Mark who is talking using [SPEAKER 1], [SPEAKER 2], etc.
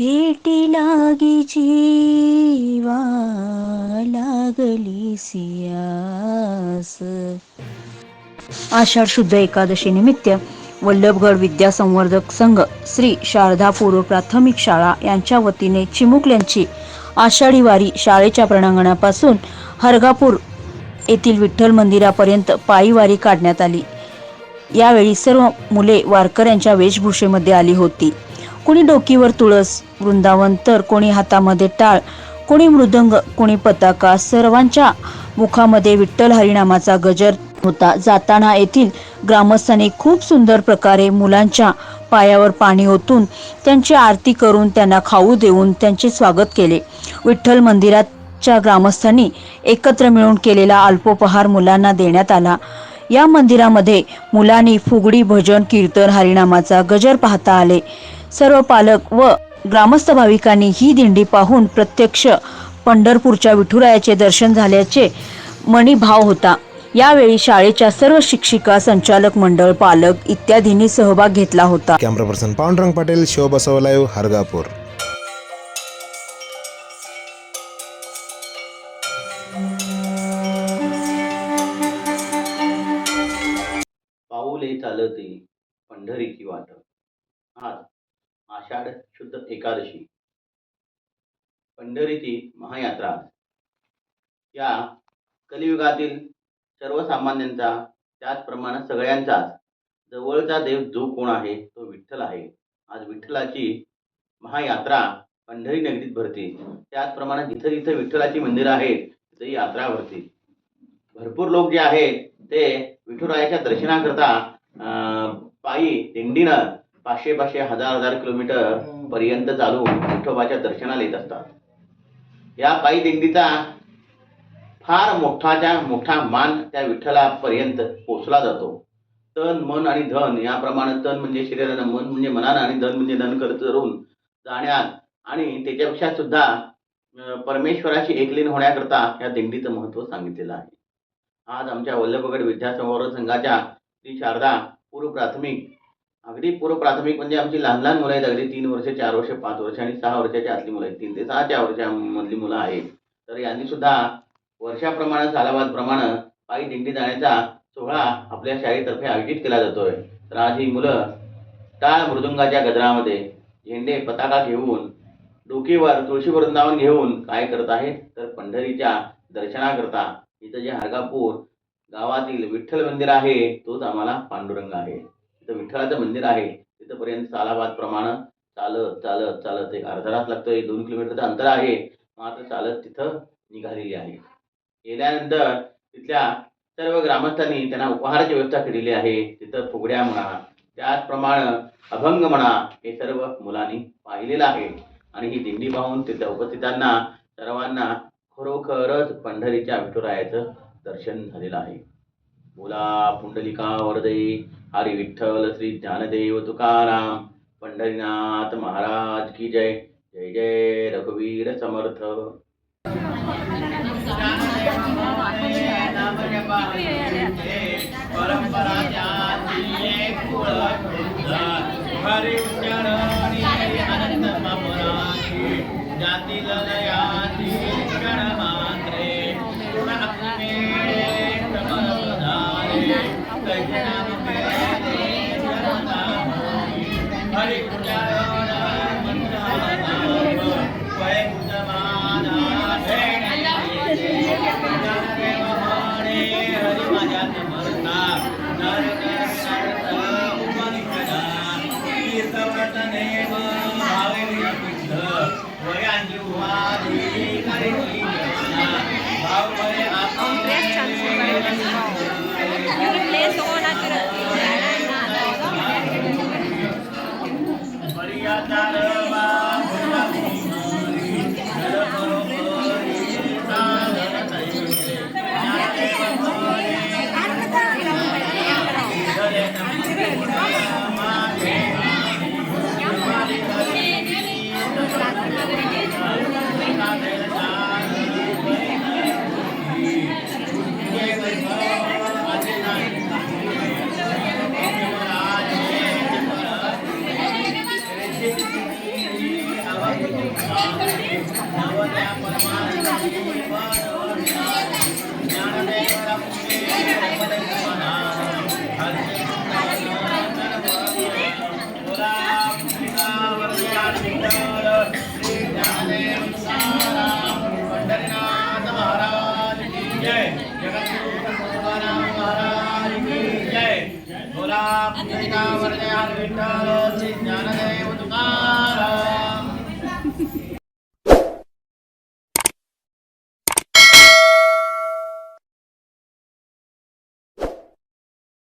[SPEAKER 1] लागी जीवा लागली सियास. आषाढ शुद्ध एकादशी निमित्त वल्लभगड विद्या संवर्धक संघ श्री शारदा पूर्व प्राथमिक शाळा यांच्या वतीने चिमुकल्यांची आषाढी वारी शाळेच्या प्रणांगणापासून हरगापूर येथील विठ्ठल मंदिरापर्यंत पायी वारी काढण्यात आली. यावेळी सर्व मुले वारकऱ्यांच्या वेशभूषेमध्ये आली होती. कोणी डोकीवर तुळस वृंदावन तर कोणी हातामध्ये टाळ कोणी मृदंग कोणी पताका सर्वांच्या मुखामध्ये विठ्ठल हरिनामाचा गजर होता. जाताना येथील ग्रामस्थांनी खूप सुंदर प्रकारे मुलांच्या पायावर पाणी ओतून त्यांची आरती करून त्यांना खाऊ देऊन त्यांचे स्वागत केले. विठ्ठल मंदिराच्या ग्रामस्थांनी एकत्र मिळून केलेला अल्पोपहार मुलांना देण्यात आला. या मंदिरामध्ये मुलांनी फुगडी भजन कीर्तन हरिनामाचा गजर पाहता आले. सर्व पालक व ग्रामस्थ भाविकांनी ही दिंडी पाहून प्रत्यक्ष पंढरपूरच्या विठुरायाचे दर्शन झाल्याचे मणिभाव होता. यावेळी शाळेच्या सर्व शिक्षिका संचालक मंडळ पालक इत्यादींनी सहभाग घेतला होता.
[SPEAKER 2] Camera person Pandurang Patil Shivbasav live Hargapur.
[SPEAKER 3] पाऊले चालते पंढरीची वाट. आज आषाढ शुद्ध एकादशी. पंढरीची महायात्रा. या कलियुगातील सर्वसामान्यांचा त्याचप्रमाणे सगळ्यांचाच जवळचा देव जो कोण आहे तो विठ्ठल आहे. आज विठ्ठलाची महायात्रा पंढरी नगरीत भरते. त्याचप्रमाणे जिथं जिथं विठ्ठलाची मंदिरं आहेत तिथं यात्रा भरते. भरपूर लोक जे आहेत ते विठुरायाच्या दर्शनाकरता अं, पायी दिंडीनं पाचशे पाचशे हजार हजार किलोमीटर पर्यंत चालून विठोबाच्या दर्शनाला येत असतात. या पायी दिंडीचा फार मोठाच्या मोठा मान त्या विठ्ठलापर्यंत पोचला जातो. तन मन आणि धन याप्रमाणे तन म्हणजे शरीरानं मन म्हणजे मनानं आणि धन म्हणजे धन करत करून जाण्यात आणि त्याच्यापेक्षा सुद्धा परमेश्वराशी एकलीन होण्याकरता या दिंडीचं महत्त्व सांगितलेलं आहे. आज आमच्या वल्लभगड विद्यासंवर्धन संघाच्या श्री शारदा पूर्व प्राथमिक अगदी पूर्व प्राथमिक म्हणजे आमची लहान लहान मुलं आहेत अगदी तीन वर्ष चार वर्ष पाच वर्ष आणि सहा वर्षाची आतली मुलं आहेत. तीन ते सहा चार वर्षामधली मुलं आहेत. तर यांनी सुद्धा वर्षाप्रमाणे सालाबादप्रमाणे पायी दिंडी जाण्याचा सोहळा आपल्या शाळेतर्फे आयोजित केला जातोय. तर आज ही मुलं टाळ मृदुंगाच्या गजरामध्ये झेंडे पताका घेऊन डोकीवर तुळशी वृंदावन घेऊन काय करत आहेत? तर पंढरीच्या दर्शनाकरता इथं जे हरगापूर गावातील विठ्ठल मंदिर आहे तोच आम्हाला पांडुरंग आहे. तिथं विठ्ठलाचं मंदिर आहे. तिथंपर्यंत सालाबाद प्रमाणे चालत चालत चालत एक अर्धा तास लागतो एक दोन किलोमीटरचं अंतर आहे. मात्र चालत तिथं निघालेली आहे. गेल्यानंतर तिथल्या सर्व ग्रामस्थांनी त्यांना उपहाराची व्यवस्था केलेली आहे. तिथं फुगड्या म्हणा त्याचप्रमाणे अभंग म्हणा हे सर्व मुलांनी पाहिलेलं आहे. आणि ही दिंडी पाहून तिथं उपस्थितांना सर्वांना खरोखरच पंढरीच्या विठुरायाचं दर्शन झालेलं आहे. बोला पुंडलिका वरदे हरी विठ्ठल श्री ज्ञानदेव तुकाराम पंढरीनाथ महाराज की जय जय जय रघुवीर समर्थ
[SPEAKER 4] हरी उच्चारणी अनंत मामराची जाती ललयाती
[SPEAKER 3] बोला पुत्रिका